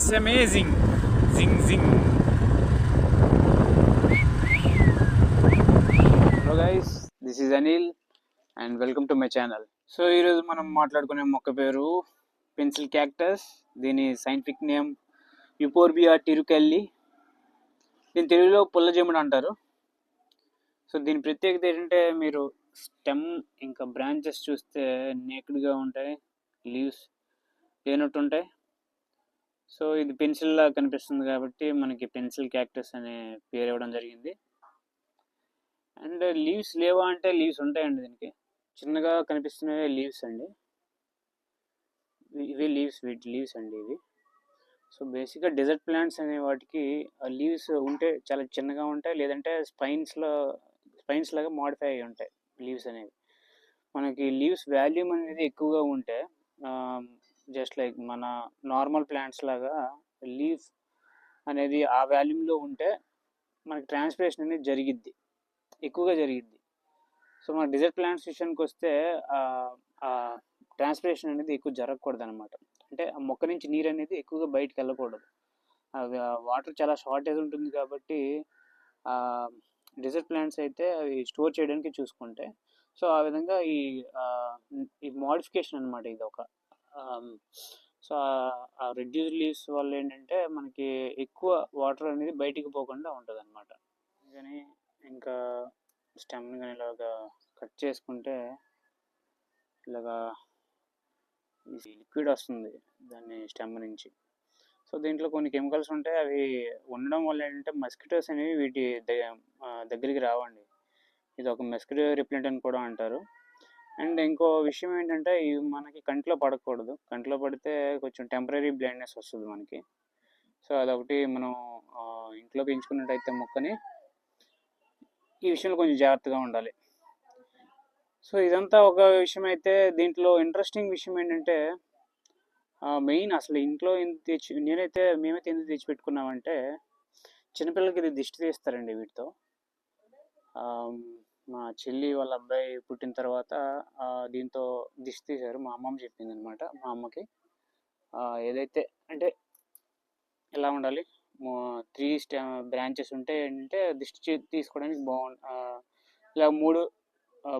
It's amazing. Zing zing. Hello guys this is Anil and welcome to my channel so ఈరోజు మనం మాట్లాడుకునే మొక్క పేరు పెన్సిల్ క్యాక్టస్ దీని సైంటిఫిక్ నేమ్ యుపోర్బియా టిరుకెల్లి దీని తెలుగులో పుల్లజెముడు అంటారు. సో దీని ప్రత్యేకత ఏంటంటే మీరు స్టెమ్ ఇంకా బ్రాంచెస్ చూస్తే నేకుడ్గా ఉంటాయి లీవ్స్ లేనట్టు ఉంటాయి సో ఇది పెన్సిల్ లా కనిపిస్తుంది కాబట్టి మనకి పెన్సిల్ క్యాక్టస్ అనే పేరు ఇవ్వడం జరిగింది. అండ్ లీవ్స్ లేవా అంటే లీవ్స్ ఉంటాయండి దీనికి. చిన్నగా కనిపిస్తున్నవి లీవ్స్ అండి. ఇవి లీవ్స్ వీటి లీవ్స్ అండి ఇవి. సో బేసిక్గా డెజర్ట్ ప్లాంట్స్ అనే వాటికి లీవ్స్ ఉంటే చాలా చిన్నగా ఉంటాయి. లేదంటే స్పైన్స్లో స్పైన్స్ లాగా మాడిఫై అయి ఉంటాయి లీవ్స్ అనేవి. మనకి లీవ్స్ వాల్యూమ్ అనేది ఎక్కువగా ఉంటే జస్ట్ లైక్ మన నార్మల్ ప్లాంట్స్ లాగా లీఫ్ అనేది ఆ వాల్యూమ్లో ఉంటే మనకి ట్రాన్స్పిరేషన్ అనేది జరిగిద్ది. ఎక్కువగా జరిగిద్ది. సో మన డిజర్ట్ ప్లాంట్స్ విషయానికి వస్తే ట్రాన్స్పిరేషన్ అనేది ఎక్కువ జరగకూడదు అనమాట అంటే ఆ మొక్క నుంచి నీరు అనేది ఎక్కువగా బయటకు వెళ్ళకూడదు. వాటర్ చాలా షార్టేజ్ ఉంటుంది కాబట్టి డిజర్ట్ ప్లాంట్స్ అయితే అవి స్టోర్ చేయడానికి చూసుకుంటే. సో ఆ విధంగా ఈ ఈ మోడిఫికేషన్ అనమాట ఇది ఒక సో ఆ రెడ్యూస్ లీవ్స్ వల్ల ఏంటంటే మనకి ఎక్కువ వాటర్ అనేది బయటికి పోకుండా ఉంటుంది అనమాట కానీ ఇంకా స్టెమ్ కానీ ఇలాగా కట్ చేసుకుంటే ఇలాగా లిక్విడ్ వస్తుంది దాన్ని స్టెమ్ నుంచి. సో దీంట్లో కొన్ని కెమికల్స్ ఉంటాయి అవి ఉండడం వల్ల ఏంటంటే మస్కిటోస్ అనేవి వీటి దగ్గరికి రావండి. ఇది ఒక మస్కిటో రిప్లెంట్ అని కూడా అంటారు. అండ్ ఇంకో విషయం ఏంటంటే ఇవి మనకి కంట్లో పడకూడదు. కంట్లో పడితే కొంచెం టెంపరీ బ్లైండ్నెస్ వస్తుంది మనకి. సో అదొకటి మనం ఇంట్లో పెంచుకున్నట్టయితే మొక్కని ఈ విషయంలో కొంచెం జాగ్రత్తగా ఉండాలి. సో ఇదంతా ఒక విషయం అయితే దీంట్లో ఇంట్రెస్టింగ్ విషయం ఏంటంటే మెయిన్ అసలు ఇంట్లో ఎందుకు తెచ్చి నేనైతే మేమైతే ఎందుకు తెచ్చి పెట్టుకున్నామంటే చిన్నపిల్లలకి ఇది దిష్టి తీస్తారండి వీటితో. మా చెల్లి వాళ్ళ అబ్బాయి పుట్టిన తర్వాత దీంతో దిష్టి తీశారు. మా అమ్మమ్మ చెప్పింది అనమాట మా అమ్మకి. ఏదైతే అంటే ఎలా ఉండాలి? త్రీ బ్రాంచెస్ ఉంటే ఏంటంటే దిష్టి తీసుకోవడానికి బాగుంది ఇలా మూడు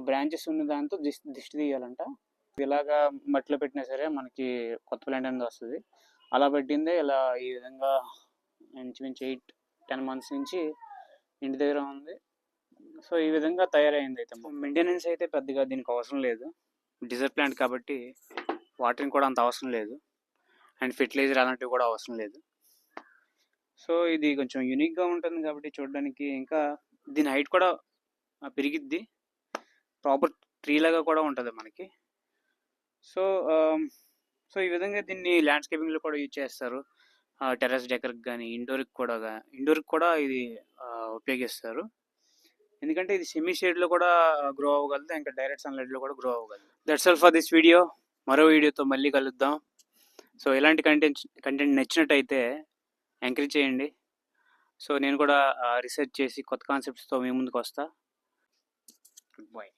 బ్రాంచెస్ ఉన్న దాంతో దిష్టి దిష్టి తీయాలంట. ఇలాగా మట్టిలో పెట్టినా సరే మనకి కొత్త ప్లాంట్ అనేది వస్తుంది. అలా పెట్టిందే ఇలా ఈ విధంగా ఇంచుమించు ఎయిట్ టెన్ మంత్స్ నుంచి ఇంటి దగ్గర ఉంది. సో ఈ విధంగా తయారైంది అయితే మెయింటెనెన్స్ అయితే పెద్దగా దీనికి అవసరం లేదు. డిజర్ట్ ప్లాంట్ కాబట్టి వాటరింగ్ కూడా అంత అవసరం లేదు. అండ్ ఫెర్టిలైజర్ అలాంటివి కూడా అవసరం లేదు. సో ఇది కొంచెం యూనిక్గా ఉంటుంది కాబట్టి చూడడానికి ఇంకా దీని హైట్ కూడా పెరిగిద్ది. ప్రాపర్ ట్రీ లాగా కూడా ఉంటుంది మనకి. సో సో ఈ విధంగా దీన్ని ల్యాండ్స్కేపింగ్లో కూడా యూజ్ చేస్తారు. టెర్రస్ డెకర్కి కానీ ఇండోర్కి కూడా ఇండోర్కి కూడా ఇది ఉపయోగిస్తారు. ఎందుకంటే ఇది సెమీ షేడ్లో కూడా గ్రో అవ్వగలదు ఇంకా డైరెక్ట్ సన్లైట్లో కూడా grow అవ్వగలదు. That's all for this video మరో వీడియోతో మళ్ళీ కలుద్దాం. సో ఇలాంటి కంటెంట్ కంటెంట్ నచ్చినట్టయితే ఎంకరేజ్ చేయండి. సో నేను కూడా రీసెర్చ్ చేసి కొత్త కాన్సెప్ట్స్తో మీ ముందుకు వస్తా. బాయ్